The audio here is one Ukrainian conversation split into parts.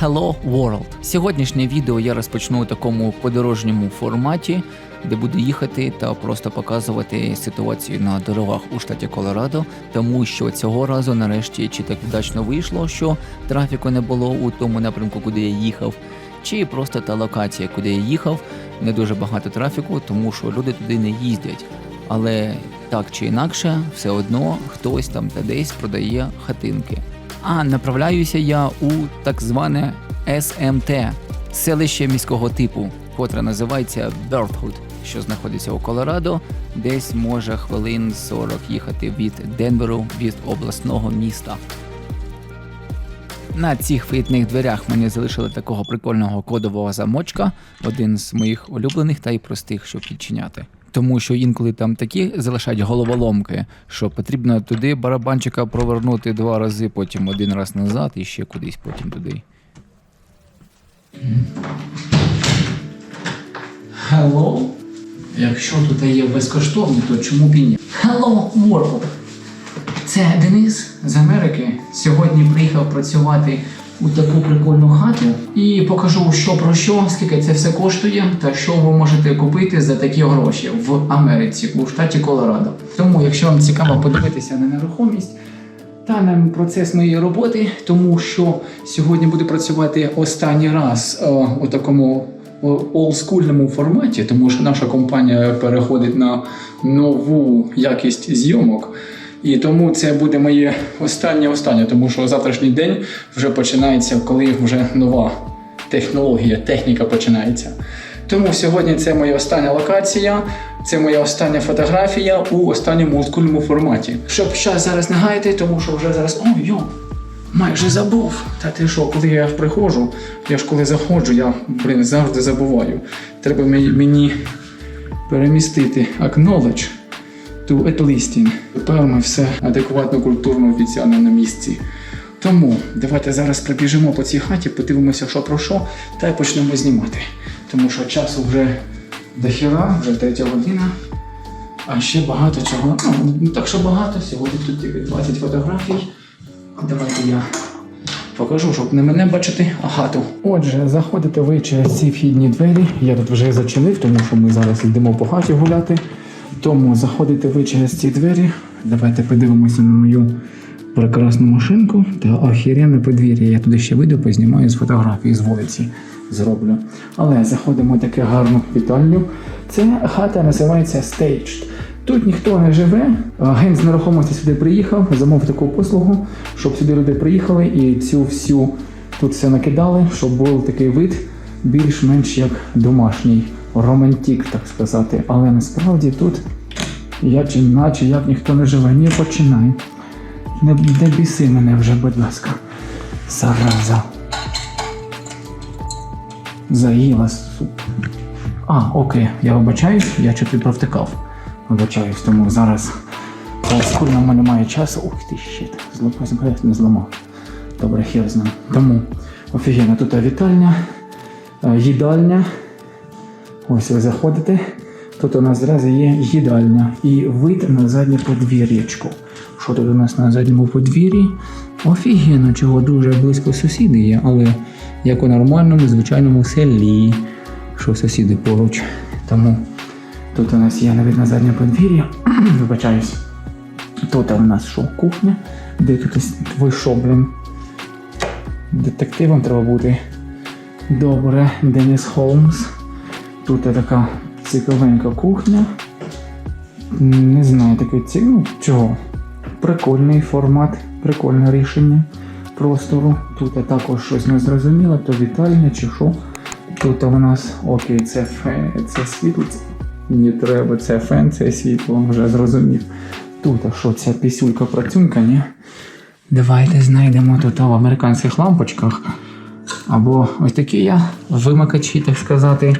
Hello World. Сьогоднішнє відео я розпочну у такому подорожньому форматі, де буду їхати та просто показувати ситуацію на дорогах у штаті Колорадо, тому що цього разу нарешті чи так вдачно вийшло, що трафіку не було у тому напрямку, куди я їхав, чи просто та локація, куди я їхав, не дуже багато трафіку, тому що люди туди не їздять. Але так чи інакше, все одно хтось там та десь продає хатинки. А направляюся я у так зване СМТ селище міського типу, котре називається Бертвуд, що знаходиться у Колорадо, десь може хвилин 40 їхати від Денверу від обласного міста. На цих вхідних дверях мені залишили такого прикольного кодового замочка, один з моїх улюблених та й простих, щоб відчиняти. Тому що інколи там такі залишають головоломки, що потрібно туди барабанчика провернути два рази, потім один раз назад і ще кудись потім туди. Hello? Якщо тут є безкоштовні, то чому б і ні? Hello World! Це Денис з Америки. Сьогодні приїхав працювати у таку прикольну хату і покажу, що про що, скільки це все коштує, та що ви можете купити за такі гроші в Америці, у штаті Колорадо. Тому, якщо вам цікаво подивитися на нерухомість та на процес моєї роботи, тому що сьогодні буду працювати останній раз о, у такому олдскульному форматі, тому що наша компанія переходить на нову якість зйомок. І тому це буде моє останнє останнє, тому що завтрашній день вже починається, коли вже нова технологія, техніка починається. Тому сьогодні це моя остання локація, це моя остання фотографія у останньому олдскульному форматі. Щоб час зараз не гаяти, тому що вже зараз. О, йо! Майже забув. Та ти що, коли я приходжу, я ж коли заходжу, я блин, завжди забуваю. Треба мені перемістити acknowledge to at listing. Певно, все адекватно, культурно, офіціально на місці. Тому давайте зараз пробіжимо по цій хаті, подивимося, що про що, та й почнемо знімати. Тому що часу вже дохіра, вже третя година. А ще багато чого. Ну, не так що багато, сьогодні тут тільки 20 фотографій. Давайте я покажу, щоб не мене бачити, а хату. Отже, заходите ви через ці вхідні двері. Я тут вже зачинив, тому що ми зараз йдемо по хаті гуляти. Тому заходите ви через ці двері. Давайте подивимося на мою прекрасну машинку та охеренне подвір'я. Я туди ще вийду, познімаю з фотографії з вулиці. Зроблю. Але заходимо в таке гарну вітальню. Це хата називається Staged. Тут ніхто не живе. Агент з нерухомості сюди приїхав, замовив таку послугу, щоб сюди люди приїхали і цю всю тут все накидали, щоб був такий вид більш-менш як домашній, романтик, так сказати. Але насправді тут я чи наче як ніхто не живе. Ні, починай. Не, не біси мене вже, будь ласка. Зараза. Заїла. су- А, окей, я вибачаюсь, я чути провтикав. Вибачаюсь, тому зараз скоро в мене немає часу. Ух ти щит. Злопався, блядь, не зламав. Добре, хер з ним. Тому офігенно, тут вітальня, е, їдальня. Ось ви заходите. Тут у нас зразу є їдальня і вид на заднє подвір'ячко. Що тут у нас на задньому подвір'ї? Офігенно, чого дуже близько сусіди є, але як у нормальному, звичайному селі, що сусіди поруч. Тому тут у нас є навіть на заднє подвір'я. Вибачаюсь. Тут у нас що, кухня, де тут ось ви що, блін. Детективом треба бути. Добре, Деніс Холмс. Тут така цікавенька кухня. Не знаю, такий ці... ну, чого. Прикольний формат, прикольне рішення простору. Тут також щось незрозуміле, то вітальня чи що. Тут у нас окей, це фе, це світло. Не треба, це фен, це світло, вже зрозумів. Тут, а що ця пісюлька працюнка, ні? Давайте знайдемо тут в американських лампочках. Або ось такі я вимикачі, так сказати,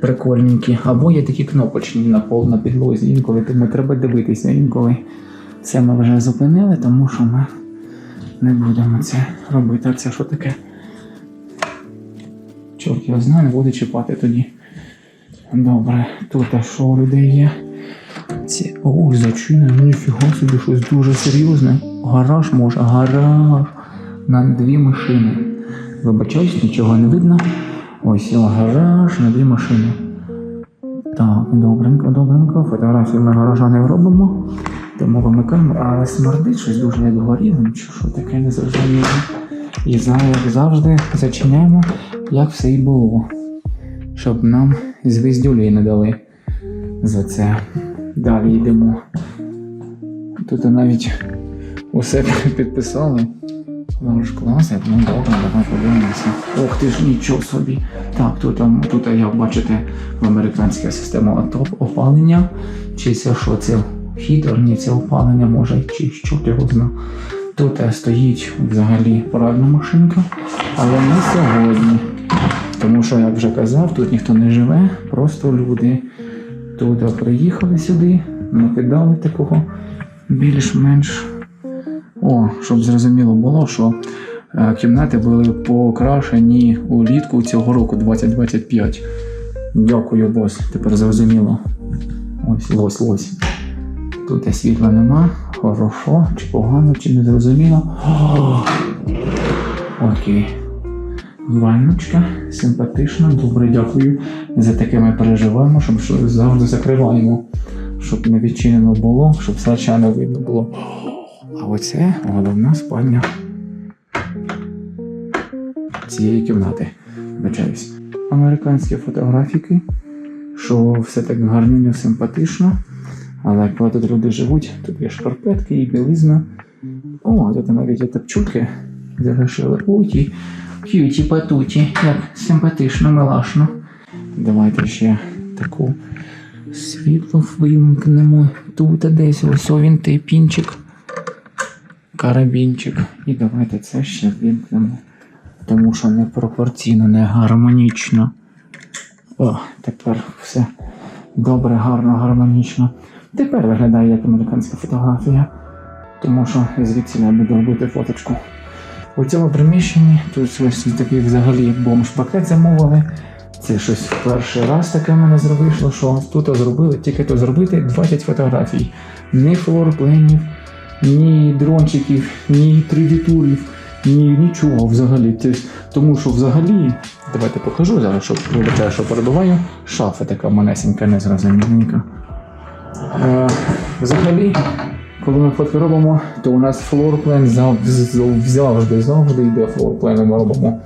прикольненькі. Або є такі кнопочні на пол на підлозі. Інколи тому треба дивитися. Інколи це ми вже зупинили, тому що ми не будемо це робити. А це що таке? Чорт, я знаю, не буду чіпати тоді. Добре, тут а що у людей є? Ці... Ой, зачинено, ніфіга собі щось дуже серйозне. Гараж може, гараж. На дві машини. Вибачаюсь, нічого не видно. Ось його гараж на дві машини. Так, добренько, добренько. Фотографії ми гаража не робимо. Тому вимикаємо, але смердить щось дуже як горілим, чи що таке не зрозуміло. І як завжди, зачиняємо, як все і було. Щоб нам звіздюлі не дали за це. Далі йдемо. Тут навіть усе підписали. Лож класи, ну добре, давай подивимося. Ох ти ж нічого собі. Так, тут, там, тут як бачите, американська система АТОП опалення. Чи це що, це хітер, ні, це опалення може, чи що його зна. Тут е, стоїть взагалі парадна машинка, але не сьогодні. Тому що, як вже казав, тут ніхто не живе, просто люди тут е, приїхали сюди, накидали такого більш-менш о, щоб зрозуміло було, що е, кімнати були покрашені улітку цього року 2025. Дякую, бос. Тепер зрозуміло. Ось, лось, лось. Тут світла нема. Хорошо, чи погано, чи не зрозуміло. Окей. Ванночка, симпатична, добре, дякую. За таке ми переживаємо, щоб завжди закриваємо. Щоб не відчинено було, щоб срача не видно було. А оце головна спальня цієї кімнати. Вибачаюсь. Американські фотографіки, що все так гарненько, симпатично. Але коли тут люди живуть, тут є шкарпетки і білизна. О, тут навіть є тапчуки залишили. Уті, к'юті патуті, як симпатично, милашно. Давайте ще таку світло вимкнемо. Тут десь ось він той пінчик карабінчик. І давайте це ще вимкнемо. Тому що не пропорційно, не гармонічно. О, тепер все добре, гарно, гармонічно. Тепер виглядає як американська фотографія. Тому що звідси я буду робити фоточку. У цьому приміщенні тут ось такий взагалі бомж-пакет замовили. Це щось в перший раз таке мене зробило, що тут зробили тільки то зробити 20 фотографій. Ні флорпленів, ні дрончиків, ні 3D-турів, ні нічого взагалі. Тому що взагалі, давайте покажу зараз, щоб вибачаю, що перебуваю. Шафа така манесенька, незрозуміленька. Е, взагалі, коли ми фотки робимо, то у нас флорплен зав- зав- завжди, завжди йде флорплен, ми робимо.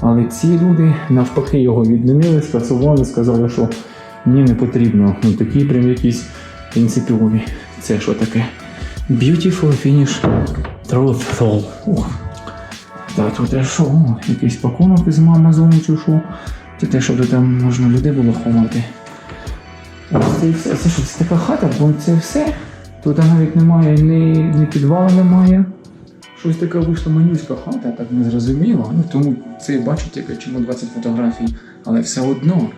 Але ці люди навпаки його відмінили, скасували, сказали, що ні, не потрібно. Ну, такі прям якісь принципові. Це що таке? Beautiful finish truthful. Так, тут я що? Якийсь пакунок із Амазону чи що? Це те, що там можна людей було ховати. Ось це і. Це що, це така хата, бо це все. Тут навіть немає ні, ні підвалу немає. Щось таке вийшло манюська хата, так не зрозуміло. Ну тому це бачу тільки чому 20 фотографій, але все одно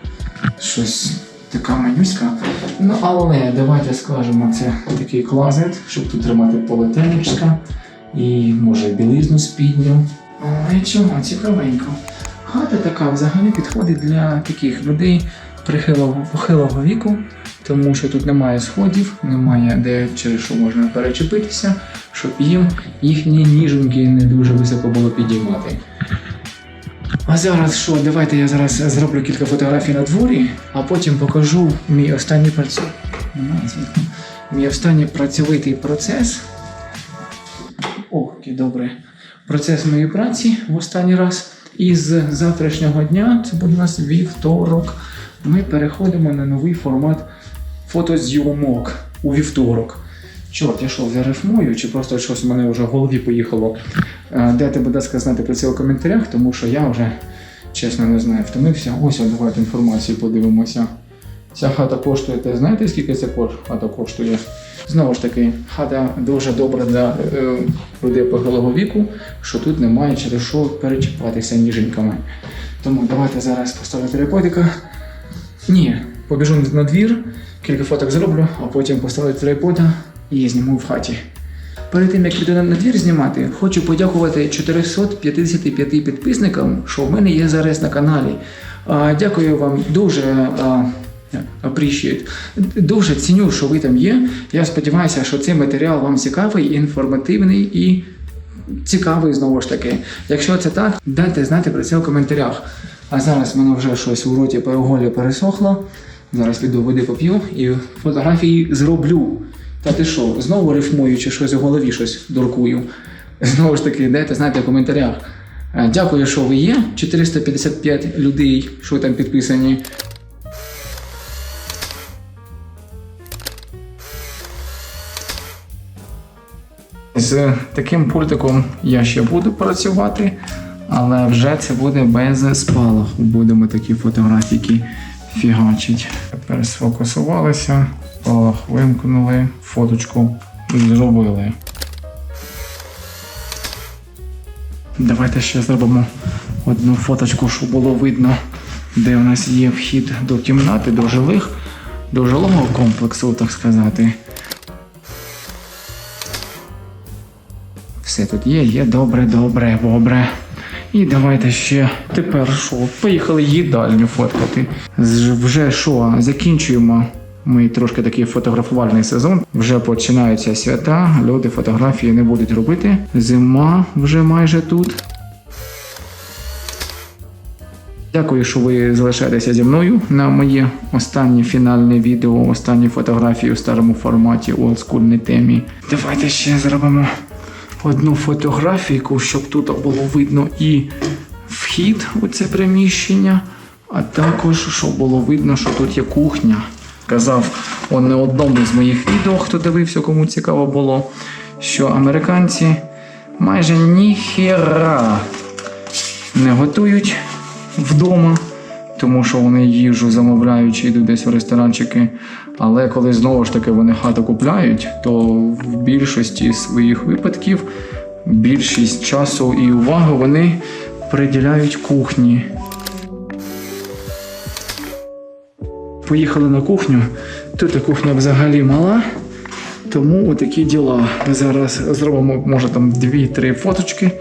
щось така манюська. Ну але давайте скажемо, це такий клозет, щоб тут тримати полотенечка і може білизну спідню. Але чого, цікавенько. Хата така взагалі підходить для таких людей прихилого похилого віку, тому що тут немає сходів, немає де через що можна перечепитися, щоб їм їхні ніженьки не дуже високо було підіймати. А зараз що? Давайте я зараз зроблю кілька фотографій на дворі, а потім покажу мій останній працю... Мій останній працьовитий процес. Ох, добре. Процес моєї праці в останній раз. І з завтрашнього дня, це буде у нас вівторок, ми переходимо на новий формат фотозйомок у вівторок. Чорт, я що, зарифмую, чи просто щось в мене вже в голові поїхало. Е, Дайте, будь ласка, знати про це у коментарях, тому що я вже, чесно, не знаю, втомився. Ось давайте інформацію подивимося. Ця хата коштує, ти знаєте, скільки ця хата коштує? Знову ж таки, хата дуже добра для е, людей похилого віку, що тут немає через що перечіпатися ніженьками. Тому давайте зараз поставлю триподика. Ні, побіжу на двір, кілька фоток зроблю, а потім поставлю трипода і зніму в хаті. Перед тим як піду на двір знімати, хочу подякувати 455 підписникам, що в мене є зараз на каналі. Дякую вам дуже. Appreciate. Дуже ціню, що ви там є. Я сподіваюся, що цей матеріал вам цікавий, інформативний і цікавий знову ж таки. Якщо це так, дайте знати про це в коментарях. А зараз в мене вже щось у роті переголі пересохло. Зараз піду води поп'ю і фотографії зроблю. Та ти що, знову рифмую чи щось у голові щось дуркую. Знову ж таки, дайте знати в коментарях. Е, Дякую, що ви є. 455 людей, що там підписані. З таким пультиком я ще буду працювати, але вже це буде без спалаху. Будемо такі фотографії фігачити. Тепер сфокусувалися, вимкнули, фоточку зробили. Давайте ще зробимо одну фоточку, щоб було видно, де у нас є вхід до кімнати, до жилих, до жилого комплексу, так сказати. Все тут є, є добре, добре, добре. І давайте ще тепер що? Поїхали їдальню фоткати. Вже що, закінчуємо. Ми трошки такий фотографувальний сезон. Вже починаються свята. Люди фотографії не будуть робити. Зима вже майже тут. Дякую, що ви залишаєтеся зі мною на моє останнє фінальне відео, останні фотографії у старому форматі у олдскульній темі. Давайте ще зробимо одну фотографійку, щоб тут було видно і вхід у це приміщення, а також щоб було видно, що тут є кухня. Казав у не одному з моїх відео, хто дивився, кому цікаво було, що американці майже ніхера не готують вдома, тому що вони їжу замовляють йдуть десь в ресторанчики. Але коли знову ж таки вони хату купляють, то в більшості своїх випадків більшість часу і уваги вони приділяють кухні. Поїхали на кухню. Тут кухня взагалі мала. Тому такі діла. Ми Зараз зробимо, може, там 2-3 фоточки,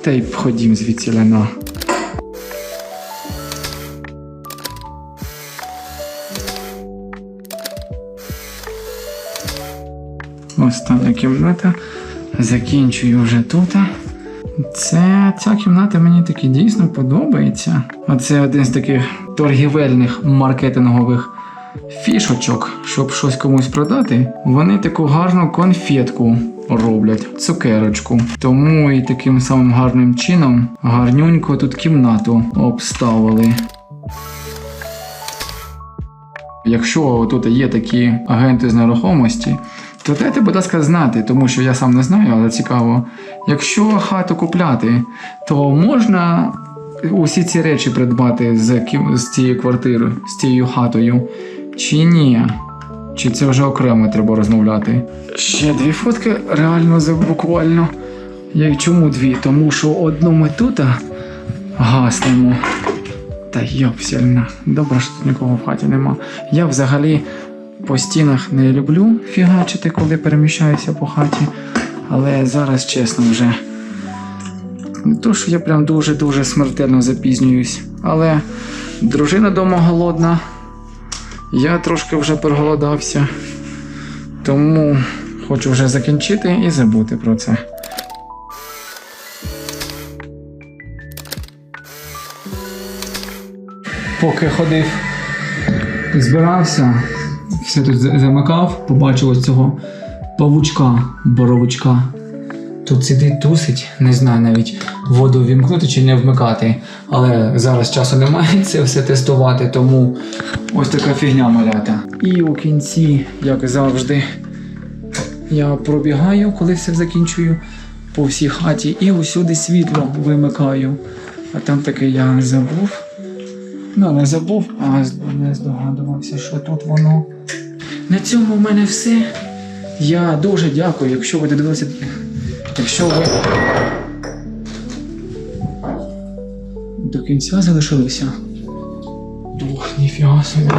та й ходім звідси на. Остання кімната. Закінчую вже тут. Це ця кімната мені таки дійсно подобається. Оце один з таких торгівельних маркетингових фішочок, щоб щось комусь продати. Вони таку гарну конфетку роблять, цукерочку. Тому і таким самим гарним чином гарнюнько тут кімнату обставили. Якщо тут є такі агенти з нерухомості, то дайте, будь ласка, знати, тому що я сам не знаю, але цікаво. Якщо хату купляти, то можна усі ці речі придбати з, з цією квартирою, з цією хатою, чи ні? Чи це вже окремо треба розмовляти? Ще дві фотки реально буквально. Я чому дві? Тому що одну ми тут гаснемо. Та йопсільна. Добре, що тут нікого в хаті нема. Я взагалі по стінах не люблю фігачити, коли переміщаюся по хаті. Але зараз, чесно, вже. Не то, що я прям дуже-дуже смертельно запізнююсь. Але дружина дома голодна. Я трошки вже переголодався. Тому хочу вже закінчити і забути про це. Поки ходив, збирався, все тут замикав, побачив ось цього павучка, боровичка. Тут сидить, тусить, не знаю навіть воду вімкнути чи не вмикати. Але зараз часу немає це все тестувати, тому ось така фігня малята. І у кінці, як завжди, я пробігаю, коли все закінчую по всій хаті, і усюди світло вимикаю. А там таки я забув. Ну, не забув, а не здогадувався, що тут воно. На цьому в мене все. Я дуже дякую, якщо ви додивилися. Якщо ви до кінця залишилися. Дух, ніфіга собі.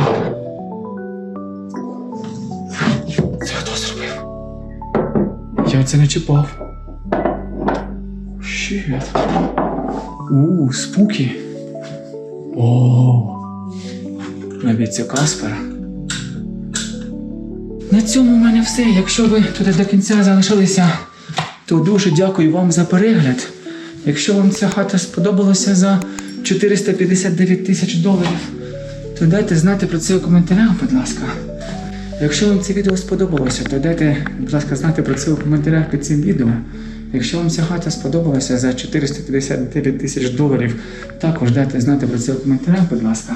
Це хто зробив? Я це не чіпав. Щит. У, спуки. О, навіть це Каспер. На цьому в мене все. Якщо ви туди до кінця залишилися, то дуже дякую вам за перегляд. Якщо вам ця хата сподобалася за 459 тисяч доларів, то дайте знати про це у коментарях, будь ласка. Якщо вам це відео сподобалося, то дайте, будь ласка, знати про це у коментарях під цим відео. Якщо вам ця хата сподобалася за 459 тисяч доларів, також дайте знати про це у коментарях, будь ласка.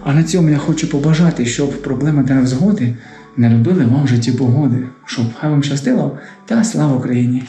А на цьому я хочу побажати, щоб проблеми та невзгоди не робили вам в житті погоди, щоб хай вам щастило та слава Україні!